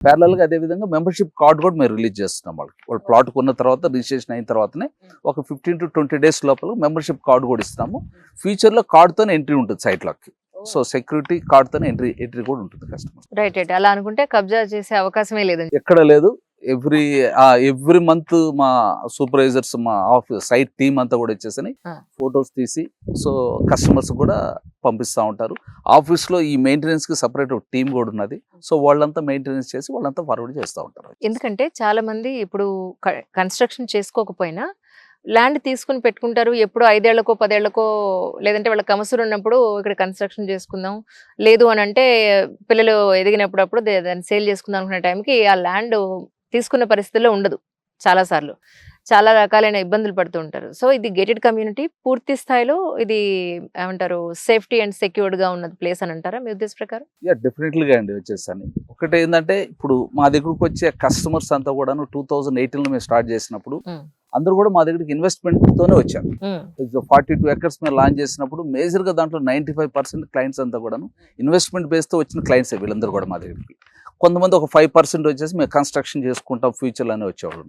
ప్యారలల్గా అదే విధంగా మెంబర్షిప్ కార్డు కూడా మేము రిలీజ్ చేస్తున్నాం వాళ్ళకి. వాళ్ళు ప్లాట్ కొన్న తర్వాత రిజిస్ట్రేషన్ అయిన తర్వాతనే ఒక ఫిఫ్టీన్ టు ట్వంటీ డేస్ లోపల మెంబర్షిప్ కార్డు కూడా ఇస్తాము. ఫ్యూచర్లో కార్డుతోనే ఎంట్రీ ఉంటుంది సైట్లోకి సో సెక్యూరిటీ కార్డుతోనే ఎంట్రీ ఎంట్రీ కూడా ఉంటుంది కస్టమర్ రైట్ రైట్ అలా అనుకుంటే కబ్జా చేసే అవకాశమే లేదని ఎక్కడ లేదు. ఎవ్రీ ఎవ్రీ మంత్ మా సూపర్వైజర్స్ మా ఆఫీస్ సైట్ టీమ్ అంతా కూడా వచ్చేసి ఆ. ఫొటోస్ తీసి సో కస్టమర్స్ కూడా పంపిస్తూ ఉంటారు. ఆఫీస్లో ఈ మెయింటెనెన్స్కి సపరేట్ టీం కూడా ఉన్నది. సో వాళ్ళంతా మెయింటెనెన్స్ చేసి వాళ్ళంతా ఫార్వర్డ్ చేస్తూ ఉంటారు. ఎందుకంటే చాలామంది ఇప్పుడు కన్స్ట్రక్షన్ చేసుకోకపోయినా ల్యాండ్ తీసుకుని పెట్టుకుంటారు. ఎప్పుడు ఐదేళ్ళకో పదేళ్ళకో లేదంటే వాళ్ళ కమసులు ఉన్నప్పుడు ఇక్కడ కన్స్ట్రక్షన్ చేసుకుందాం. లేదు అని అంటే పిల్లలు ఎదిగినప్పుడు అప్పుడు దాన్ని సేల్ చేసుకుందాం అనుకునే టైంకి ఆ ల్యాండ్ తీసుకున్న పరిస్థితుల్లో ఉండదు చాలా సార్లు చాలా రకాలైన ఇబ్బందులు పడుతూ ఉంటారు. సో ఇది గేటెడ్ కమ్యూనిటీ పూర్తి స్థాయిలో ఇది ఏమంటారు సేఫ్టీ అండ్ సెక్యూర్డ్గా ఉన్నది ప్లేస్ అని అంటారా మీ ఉద్దేశ ప్రకారం? యా డెఫినెట్లీగా అండి వచ్చేసాను ఒకటి ఏంటంటే ఇప్పుడు మా దగ్గరకు వచ్చే కస్టమర్స్ అంతా కూడాను టూ థౌజండ్ ఎయిటీన్లో మేము స్టార్ట్ చేసినప్పుడు. అందరూ కూడా మా దగ్గరికి ఇన్వెస్ట్మెంట్ తోనే వచ్చారు ఫార్టీ టూ ఎకర్స్ మేము లాంచ్ చేసినప్పుడు మేజర్గా దాంట్లో నైన్టీ ఫైవ్ పర్సెంట్ క్లయింట్స్ అంతా కూడాను ఇన్వెస్ట్మెంట్ బేస్తో వచ్చిన క్లయింట్స్ వీళ్ళందరూ కూడా మా దగ్గరికి. కొంతమంది ఒక ఫైవ్ పర్సెంట్ వచ్చేసి మేము కన్స్ట్రక్షన్ చేసుకుంటాం ఫ్యూచర్ అని వచ్చేవాళ్ళు